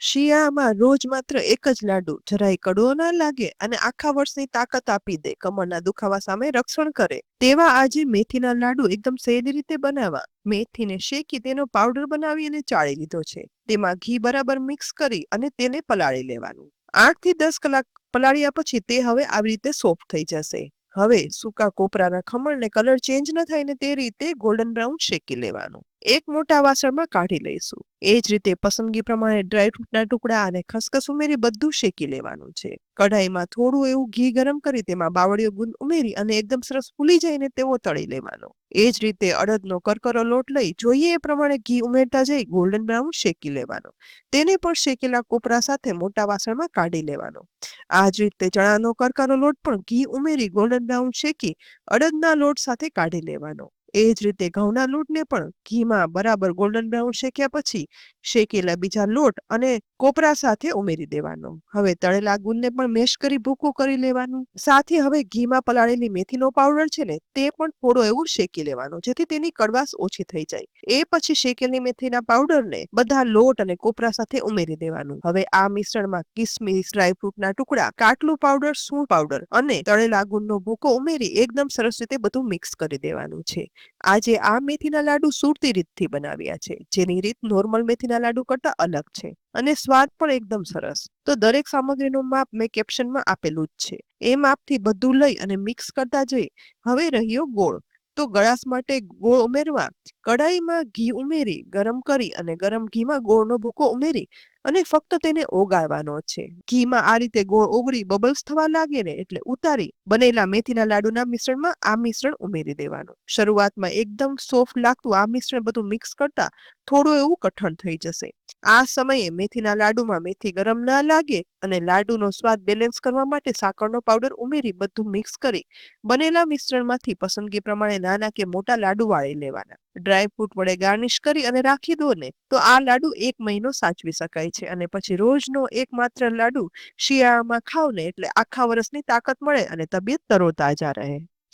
શિયાળામાં રોજ માત્ર એક જ લાડુ જરાય કડવો ના લાગે અને આખા વર્ષની તાકાત આપી દે. કમરના દુખાવા સામે રક્ષણ કરે. તેવા આજે મેથીના લાડુ એકદમ સહેલી રીતે બનાવવા. મેથીને શેકી તેનો પાવડર બનાવી અને ચાળી લીધો છે. તેમાં ઘી બરાબર મિક્સ કરી અને તેને પલાળી લેવાનું. આઠથી દસ કલાક પલાળ્યા પછી તે હવે આવી રીતે સોફ્ટ થઈ જશે. હવે સૂકા કોપરાના ખમણને કલર ચેન્જ ન થાય ને તે રીતે ગોલ્ડન બ્રાઉન શેકી લેવાનું. એક મોટા વાસણમાં કાઢી લઈશું. એ જ રીતે પસંદગી પ્રમાણે ડ્રાયફ્રૂટના ટુકડા અને ખસખસ ઉમેરી બધું શેકી લેવાનું છે. કઢાઈમાં થોડું એવું ઘી ગરમ કરી તેમાં બાવળીયો ગુંદ ઉમેરી અને એકદમ સરસ ફૂલી જાય ને તેવો તળી લેવાનો. એ જ રીતે અડદનો કરકરો લોટ લઈ જોઈએ એ પ્રમાણે ઘી ઉમેરતા જઈ ગોલ્ડન બ્રાઉન શેકી લેવાનો. તેને પણ શેકેલા કોપરા સાથે મોટા વાસણમાં કાઢી લેવાનો. આ જ રીતે ચણાનો કરકરો લોટ પણ ઘી ઉમેરી ગોલ્ડન બ્રાઉન શેકી અડદના લોટ સાથે કાઢી લેવાનો. એ જ રીતે ઘઉંના લોટને પણ ઘીમાં બરાબર ગોલ્ડન બ્રાઉન શેક્યા પછી શેકેલા બીજા લોટ અને કોપરા સાથે ઉમેરી દેવાનો. હવે તળેલા ગુંદને પણ મેશ કરી ભૂકો કરી લેવાનું. સાથે હવે ઘીમાં પલાળેલી મેથીનો પાવડર છે ને, તે પણ થોડો એવું શેકી લેવાનો, જેથી તેની કડવાશ ઓછી થઈ જાય. એ પછી શેકેલી મેથીના પાવડરને બધા લોટ અને કોપરા સાથે ઉમેરી દેવાનું. હવે આ મિશ્રણમાં કિસમિસ ડ્રાયફ્રૂટના ટુકડા, કાટલું પાવડર, સૂંઠ પાવડર અને તળેલા ગુંદનો ભૂકો ઉમેરી એકદમ સરસ રીતે બધું મિક્સ કરી દેવાનું છે. આજે આ મેથીના લાડુ સુરતી રીતથી બનાવ્યા છે, જેની રીત નોર્મલ મેથીના લાડુ કરતા અલગ છે. અને સ્વાદ પણ એકદમ સરસ. તો દરેક સામગ્રીનું માપ મેં કેપ્શનમાં આપેલું જ છે. એ માપથી બધું લઈ અને મિક્સ કરતા જઈ, હવે રહ્યો ગોળ. તો ગળાશ માટે ગોળ ઉમેરવા કડાઈમાં ઘી ઉમેરી, ગરમ કરી અને ગરમ ઘીમાં ગોળનો ભૂકો ઉમેરી અને ફક્ત તેને ઓગાળવાનો છે. ઘીમાં આ રીતે ગોળ ઓગળી બબલ્સ થવા લાગે ને એટલે ઉતારી બનેલા મેથીના લાડુના મિશ્રણમાં આ મિશ્રણ ઉમેરી દેવાનું. શરૂઆતમાં એકદમ સોફ્ટ લાગતું આ મિશ્રણ બધું મિક્સ કરતા થોડું એવું કઠણ થઈ જશે. આ સમયે મેથીના લાડુમાં મેથી ગરમ ના લાગે અને લાડુનો સ્વાદ બેલેન્સ કરવા માટે સાકરનો પાવડર ઉમેરી બધું મિક્સ કરી બનેલા મિશ્રણમાંથી પસંદગી પ્રમાણે નાના કે મોટા લાડુ વાળી લેવાના. ડ્રાયફ્રૂટ વડે ગાર્નિશ કરી અને રાખી દો ને, તો આ લાડુ એક મહિનો સાચવી શકાય છે. અને પછી રોજનો એક માત્ર લાડુ શિયાળામાં ખાવ ને એટલે આખા વર્ષની તાકાત મળે અને તબિયત તરોતાજા રહે.